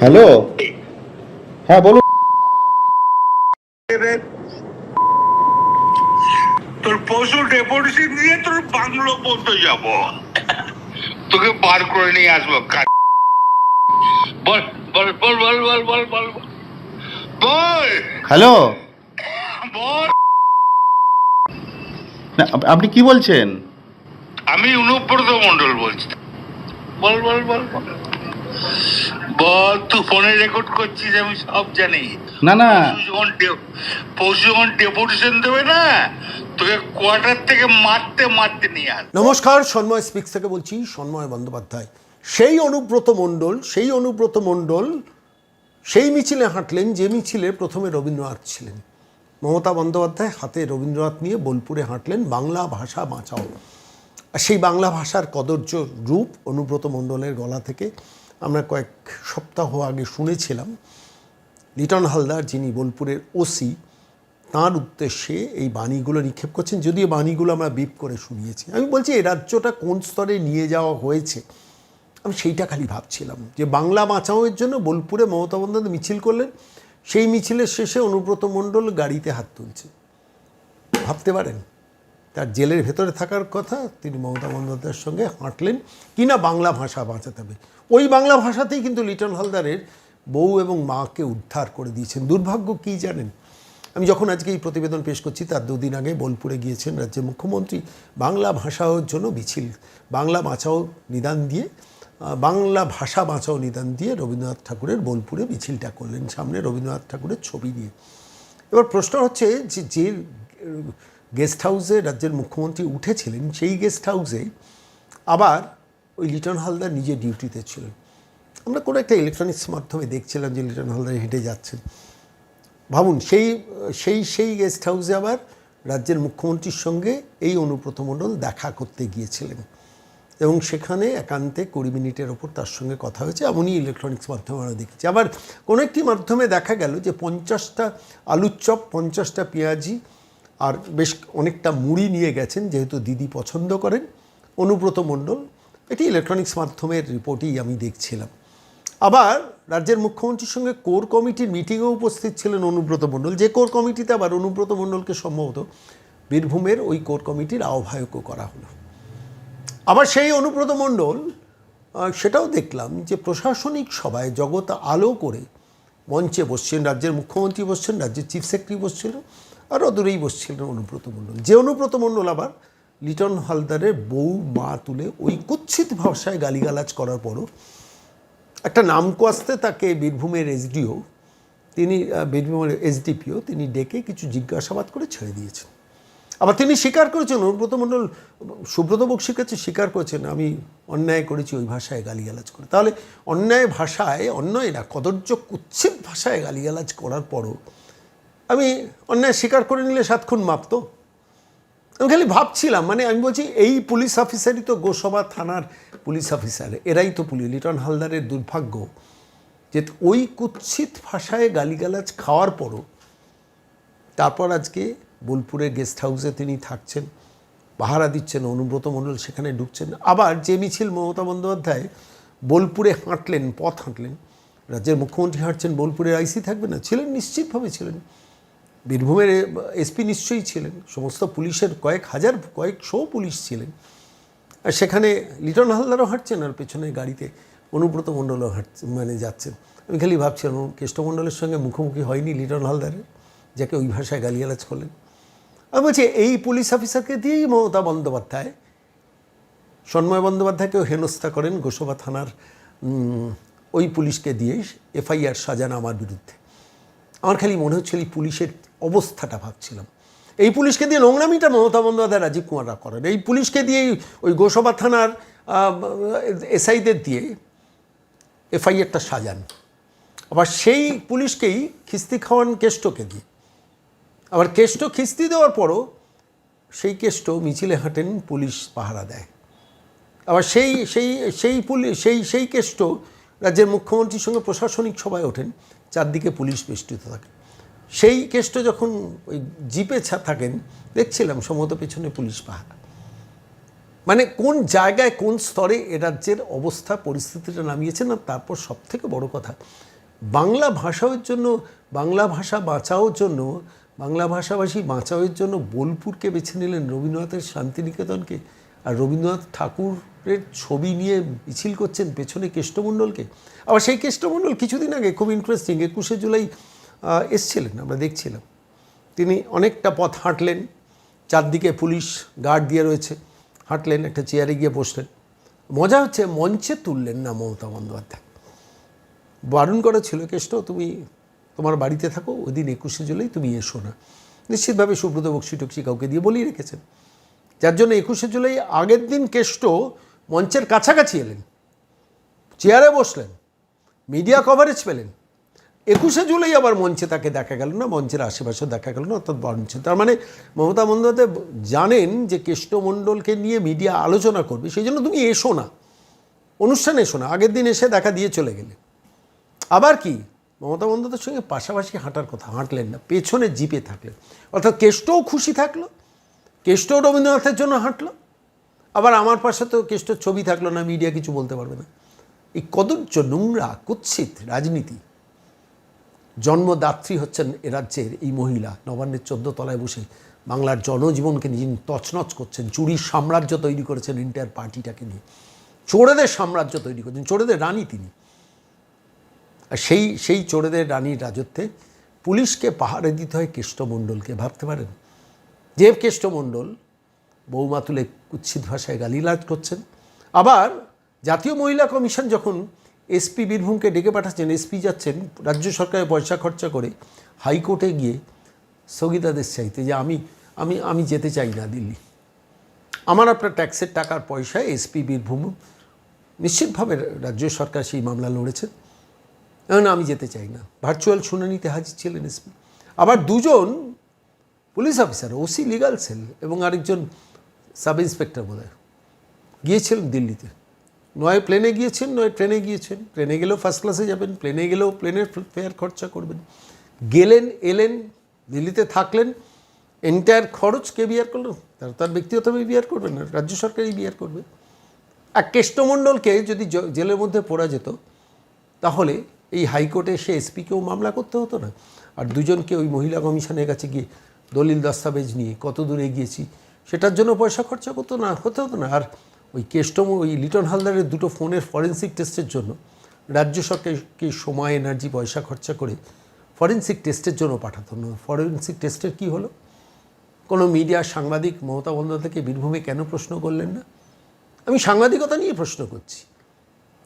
Hello? হ্যাঁ বলুন। তোর পশু ডেপুটেশন নিয়ে তোর বাংলো পর্যন্ত যাব। তোকে বার করে নিয়ে আসব বল বল বল বল বল বল বল বল। হ্যালো? বল! না, আপনি কি বলছেন? আমি অনুব্রত মন্ডল বলছি। বল বল বল। বল তুই ফোনে রেকর্ড করছিস আমি সব জানি। না না। পরশু যখন ডেপুটেশন দেবে না তোকে কোয়ার্টার থেকে মারতে মারতে নিয়ে আস নমস্কার সন্ময় স্পিক্স থেকে বলছি সন্ময় বন্দ্যোপাধ্যায়। সেই অনুব্রত মণ্ডল সেই অনুব্রত মণ্ডল সেই মিছিলে হাঁটলেন যে মিছিলে প্রথমে রবীন্দ্রনাথ ছিলেন। মমতা বন্দ্যোপাধ্যায় হাতে রবীন্দ্রনাথ নিয়ে বোলপুরে হাঁটলেন বাংলা ভাষা বাঁচাও। আর সেই বাংলা ভাষার কদর্য রূপ অনুব্রত মণ্ডলের গলা থেকে আমরা কয়েক সপ্তাহ আগে শুনেছিলাম লিটন হালদার, যিনি বোলপুরের ওসি, তার উদ্দেশ্যে এই বাণীগুলো নিক্ষেপ করছেন। যদিও বাণীগুলো আমরা বিপ করে শুনিয়েছি। আমি বলছি এ রাজ্যটা কোন স্তরে নিয়ে যাওয়া হয়েছে? আমি সেইটা খালি ভাবছিলাম যে বাংলা বাঁচাওয়ের জন্য বোলপুরে মমতা বন্দ্যোপাধ্যায় মিছিল করলেন, সেই মিছিলের শেষে অনুব্রত মণ্ডল গাড়িতে হাত তুলছে। ভাবতে পারেন? তার জেলের ভেতরে থাকার কথা তিনি মমতা বন্দ্যোপাধ্যায়ের সঙ্গে হাঁটলেন কিনা বাংলা ভাষা বাঁচাতে হবে। ওই বাংলা ভাষাতেই কিন্তু লিটন হালদারের বউ এবং মাকে উদ্ধার করে দিয়েছেন। দুর্ভাগ্য কী জানেন? আমি যখন আজকে এই প্রতিবেদন পেশ করছি, তার দুদিন আগে বোলপুরে গিয়েছেন রাজ্যের মুখ্যমন্ত্রী। বাংলা ভাষার জন্য মিছিল, বাংলা বাঁচাও নিদান দিয়ে বাংলা ভাষা বাঁচাও নিদান দিয়ে রবীন্দ্রনাথ ঠাকুরের বোলপুরে মিছিলটা করলেন সামনে রবীন্দ্রনাথ ঠাকুরের ছবি নিয়ে। এবার প্রশ্ন হচ্ছে যে যে গেস্ট হাউসে রাজ্যের মুখ্যমন্ত্রী উঠেছিলেন, সেই গেস্ট হাউসে আবার ওই লিটন হালদার নিজে ডিউটিতে ছিলেন। আমরা কোনো একটা ইলেকট্রনিক্স মাধ্যমে দেখছিলাম যে লিটন হালদার হেঁটে যাচ্ছেন। ভাবুন, সেই সেই সেই গেস্ট হাউসে আবার রাজ্যের মুখ্যমন্ত্রীর সঙ্গে এই অনুব্রত মণ্ডল দেখা করতে গিয়েছিলেন। এবং সেখানে একান্তে কুড়ি মিনিটের ওপর তার সঙ্গে কথা হয়েছে, এমনই ইলেকট্রনিক্স মাধ্যমে আমরা দেখেছি। আবার কোনো একটি মাধ্যমে দেখা গেল যে পঞ্চাশটা আলুর চপ, পঞ্চাশটা পেঁয়াজি আর বেশ অনেকটা মুড়ি নিয়ে গেছেন, যেহেতু দিদি পছন্দ করেন। অনুব্রত মণ্ডল, এটি ইলেকট্রনিক্স মাধ্যমের রিপোর্টই আমি দেখছিলাম। আবার রাজ্যের মুখ্যমন্ত্রীর সঙ্গে কোর কমিটির মিটিংয়েও উপস্থিত ছিলেন অনুব্রত মণ্ডল। যে কোর কমিটিতে আবার অনুব্রত মণ্ডলকে সম্ভবত বীরভূমের ওই কোর কমিটির আহ্বায়কও করা হলো। আবার সেই অনুব্রত মণ্ডল সেটাও দেখলাম যে প্রশাসনিক সভায় জগৎ আলো করে মঞ্চে বসছেন, রাজ্যের মুখ্যমন্ত্রী বসছেন, রাজ্যের চিফ সেক্রেটারি বসছিলেন আর অদূরেই বসছিলেন অনুব্রত মণ্ডল। যে অনুব্রত মণ্ডল আবার লিটন হালদারের বউ, মা তুলে ওই কুচ্ছিত ভাষায় গালিগালাজ করার পরও একটা নামকো আসতে তাকে বীরভূমের এসডিও, তিনি বীরভূমের এসডিপিও, তিনি ডেকে কিছু জিজ্ঞাসাবাদ করে ছেড়ে দিয়েছেন। আবার তিনি স্বীকার করেছেন, অনুব্রত মণ্ডল, সুব্রত বক্সির কাছে স্বীকার করেছেন, আমি অন্যায় করেছি ওই ভাষায় গালিগালাজ করে। তাহলে অন্যায় ভাষায়, অন্যায় না কদর্য কুৎসিত ভাষায় গালিগালাজ করার পরও আমি অন্যায় স্বীকার করে নিলে সাতক্ষণ মাপতো। আমি খালি ভাবছিলাম মানে আমি বলছি, এই পুলিশ অফিসারই তো গোসভা থানার পুলিশ অফিসার, এরাই তো পুলিশ। লিটন হালদারের দুর্ভাগ্য যে ওই কুৎসিত ভাষায় গালিগালাজ খাওয়ার পরও তারপর আজকে বোলপুরের গেস্ট হাউসে তিনি থাকছেন, পাহারা দিচ্ছেন, অনুব্রত মণ্ডল সেখানে ঢুকছেন। আবার যে মিছিল মমতা বন্দ্যোপাধ্যায় বোলপুরে হাঁটলেন, পথ হাঁটলেন, রাজ্যের মুখ্যমন্ত্রী হাঁটছেন, বোলপুরের আইসি থাকবে না? ছিলেন, নিশ্চিতভাবে ছিলেন। বীরভূমের এসপি নিশ্চয়ই ছিলেন, সমস্ত পুলিশের কয়েক হাজার কয়েকশো পুলিশ ছিলেন। আর সেখানে লিটন হালদারও হাঁটছেন আর পেছনে গাড়িতে অনুব্রত মণ্ডলও হাঁটছে মানে যাচ্ছেন। আমি খালি ভাবছিলাম কেষ্টমণ্ডলের সঙ্গে মুখোমুখি হয়নি লিটন হালদারের যাকে ওই ভাষায় গালিয়ালাজ করলেন। আমি বলছি, এই পুলিশ অফিসারকে দিয়েই মমতা বন্দ্যোপাধ্যায়, সন্ময় বন্দ্যোপাধ্যায়কেও হেনস্থা করেন গোসবা থানার ওই পুলিশকে দিয়ে এফআইআর সাজান আমার বিরুদ্ধে। আমার খালি মনে হচ্ছিল এই পুলিশের অবস্থাটা ভাবছিলাম। এই পুলিশকে দিয়ে নোংরামিটা মমতা বন্দ্যোপাধ্যায় রাজীব কুমাররা করেন। এই পুলিশকে দিয়ে ওই গোসবা থানার এসআইদের দিয়ে এফআইআরটা সাজান। আবার সেই পুলিশকেই খিস্তি খাওয়ান কেষ্টকে দিয়ে। আবার কেষ্ট খিস্তি দেওয়ার পরও সেই কেষ্ট মিছিলে হাঁটেন, পুলিশ পাহারা দেয়। আবার সেই সেই সেই পুলিশ সেই সেই কেষ্ট রাজ্যের মুখ্যমন্ত্রীর সঙ্গে প্রশাসনিক সভায় ওঠেন, চারদিকে পুলিশ বেষ্টিত থাকে। সেই কেষ্ট যখন ওই জিপে থাকেন, দেখছিলাম সম্ভবত পেছনে পুলিশ পাহারা। মানে কোন জায়গায়, কোন স্তরে এ রাজ্যের অবস্থা, পরিস্থিতিটা নামিয়েছেন আর তারপর সব থেকে বড় কথা, বাংলা ভাষার জন্য, বাংলা ভাষা বাঁচাওর জন্য, বাংলা ভাষাভাষী বাঁচাওয়ের জন্য বোলপুরকে বেছে নিলেন রবীন্দ্রনাথের শান্তিনিকেতনকে আর রবীন্দ্রনাথ ঠাকুরের ছবি নিয়ে মিছিল করছেন পেছনে কেষ্টমণ্ডলকে। আবার সেই কেষ্টমণ্ডল কিছুদিন আগে খুব ইন্টারেস্টিং একুশে জুলাই এসছিলেন, আমরা দেখছিলাম। তিনি অনেকটা পথ হাঁটলেন, চারদিকে পুলিশ গার্ড দিয়ে রয়েছে, হাঁটলেন, একটা চেয়ারে গিয়ে বসলেন। মজা হচ্ছে, মঞ্চে তুললেন না মমতা বন্দ্যোপাধ্যায়। বারণ করা ছিল, কেষ্ট, তুমি তোমার বাড়িতে থাকো, ওই দিন একুশে জুলাই তুমি এসো না। নিশ্চিতভাবে সুব্রত বক্সি টক্সি কাউকে দিয়ে বলেই রেখেছেন। যার জন্য একুশে জুলাই আগের দিন কেষ্ট মঞ্চের কাছাকাছি এলেন। চেয়ারে বসলেন। মিডিয়া কভারেজ পেলেন। একুশে জুলাই আবার মঞ্চে তাকে দেখা গেল না, মঞ্চের আশেপাশে দেখা গেল না, অর্থাৎ মঞ্চে। তার মানে মমতা বন্দ্যোপাধ্যায় জানেন যে কেষ্টমণ্ডলকে নিয়ে মিডিয়া আলোচনা করবে, সেই জন্য তুমি এসো না। অনুষ্ঠানে এসো না, আগের দিন এসে দেখা দিয়ে চলে গেলে। আবার কি? মমতা বন্দ্যোপাধ্যায়ের সঙ্গে পাশাপাশি হাঁটার কথা, হাঁটলেন না, পেছনে জিপে থাকলেন। অর্থাৎ কেষ্টও খুশি থাকল কেষ্টও রবীন্দ্রনাথের জন্য হাঁটলো। আবার আমার পাশে তো কেষ্টর ছবি থাকল না মিডিয়া কিছু বলতে পারবে না। এই কদর্য নোংরা, কুৎসিত রাজনীতি। জন্মদাত্রী হচ্ছেন এ রাজ্যের এই মহিলা, নবান্নের চোদ্দ তলায় বসে বাংলার জনজীবনকে যিনি তছনছ করছেন, চুরির সাম্রাজ্য তৈরি করেছেন ইন্টার পার্টিটাকে নিয়ে। চোরেদের সাম্রাজ্য তৈরি করেছেন, চোরেদের রানী তিনি। আর সেই সেই চোরেদের রানীর রাজত্বে পুলিশকে পাহাড়ে দিতে হয় কেষ্টমণ্ডলকে ভাবতে পারেন? যে কেষ্টমণ্ডল বৌমা তুলে কুৎসিত ভাষায় গালিলাজ করছেন। আবার জাতীয় মহিলা কমিশন যখন এসপি বীরভূমকে ডেকে পাঠাচ্ছেন এসপি যাচ্ছেন, রাজ্য সরকারের পয়সা খরচা করে হাইকোর্টে গিয়ে স্থগিতাদেশ চাইতে যে আমি আমি আমি যেতে চাই না দিল্লি। আমার আপনার ট্যাক্সের টাকার পয়সায় এসপি বীরভূম নিশ্চিতভাবে রাজ্য সরকার সেই মামলা লড়েছেন। না আমি যেতে চাই না। ভার্চুয়াল শুনানিতে হাজির ছিলেন এসপি আবার দুজন police officer, OC legal cell এবং আরেকজন সাব ইন্সপেক্টর বোধ গিয়েছিলেন দিল্লিতে। নয় প্লেনে গিয়েছেন, নয় ট্রেনে গিয়েছেন। ট্রেনে গেলেও ফার্স্ট ক্লাসে যাবেন প্লেনে গেলেও প্লেনের ফেয়ার খরচা করবেন। গেলেন, এলেন, দিল্লিতে থাকলেন এন্টায়ার খরচ কে বিয়ার করল? তার তার ব্যক্তিগতভাবে বিয়ার করবেন না, রাজ্য সরকারই বিয়ার করবে। এক কেষ্টমণ্ডলকে যদি জেলের মধ্যে পড়া যেত, তাহলে এই হাইকোর্টে সে এসপিকেও মামলা করতে হতো না। আর দুজনকে ওই মহিলা কমিশনের কাছে গিয়ে দলিল দস্তাবেজ নিয়ে কত দূর এগিয়েছি, সেটার জন্য পয়সা খরচা করতো না হতে হতো না। আর ওই কেষ্টম, ওই লিটন হালদারের দুটো ফোনের ফরেন্সিক টেস্টের জন্য, রাজ্য সরকারকে সময় এনার্জি পয়সা খরচা করে ফরেন্সিক টেস্টের জন্য পাঠাতো না। ফরেন্সিক টেস্টের কি হলো? কোনো মিডিয়া সাংবাদিক মমতা বন্দ্যোপাধ্যায়কে বীরভূমে কেন প্রশ্ন করলেন না? আমি সাংবাদিকতা নিয়ে প্রশ্ন করছি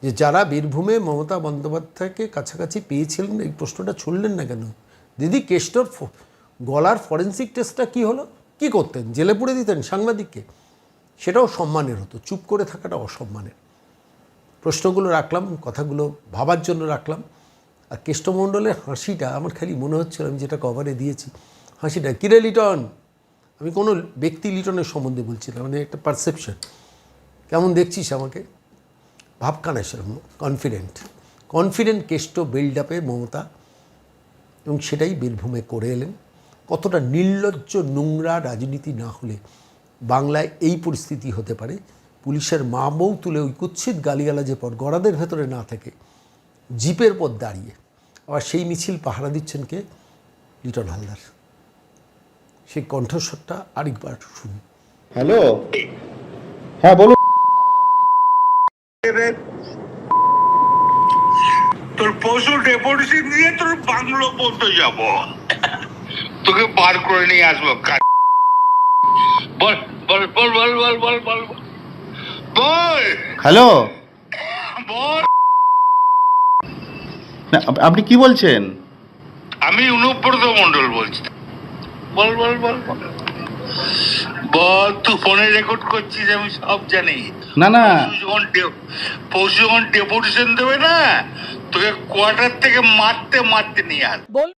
যে যারা বীরভূমে মমতা বন্দ্যোপাধ্যায়কে কাছাকাছি পেয়েছিলেন, এই প্রশ্নটা ছুড়লেন না কেন? দিদি কেষ্টর গলার ফরেন্সিক টেস্টটা কি হলো? কি করতেন? জেলে পুড়ে দিতেন সাংবাদিককে? সেটাও সম্মানের হতো। চুপ করে থাকাটা অসম্মানের। প্রশ্নগুলো রাখলাম, কথাগুলো ভাবার জন্য রাখলাম। আর কেষ্টমণ্ডলের হাসিটা আমার খালি মনে হচ্ছিল, আমি যেটা কভারে দিয়েছি, হাসিটা, কিরে লিটন? আমি কোনো ব্যক্তি লিটনের সম্বন্ধে বলছিলাম মানে একটা পারসেপশন কেমন দেখছিস আমাকে? ভাবখানা সেরকম কনফিডেন্ট কনফিডেন্ট কেষ্ট বিল্ড আপে মমতা, এবং সেটাই বীরভূমে করে এলেন। কতটা নির্লজ্জ নোংরা রাজনীতি না হলে বাংলায় এই পরিস্থিতি হতে পারে। পুলিশের মা বউ তুলে ওই কুৎসিত গালিগালাজের পর গড়াদের ভেতরে না থেকে জিপের পর দাঁড়িয়ে। আবার সেই মিছিল পাহারা দিচ্ছেন কে? লিটন হালদার। সেই কণ্ঠস্বরটা আরেকবার শুনি হ্যালো? হ্যাঁ বলুন। তোর পশু ডেপুটেশন নিয়ে তোর বাংলো পর্যন্ত যাব। তোকে বার করে নিয়ে আসব বল বল বল বল বল বল বল বল। হ্যালো? বল! আপনি কি বলছেন? আমি অনুব্রত মন্ডল বলছি। বল বল বল বল। বল তুই ফোনে রেকর্ড করছিস আমি সব জানি। না না। যখন পরশু যখন ডেপুটেশন দেবে না তোকে কোয়ার্টার থেকে মারতে মারতে নিয়ে আস। বল।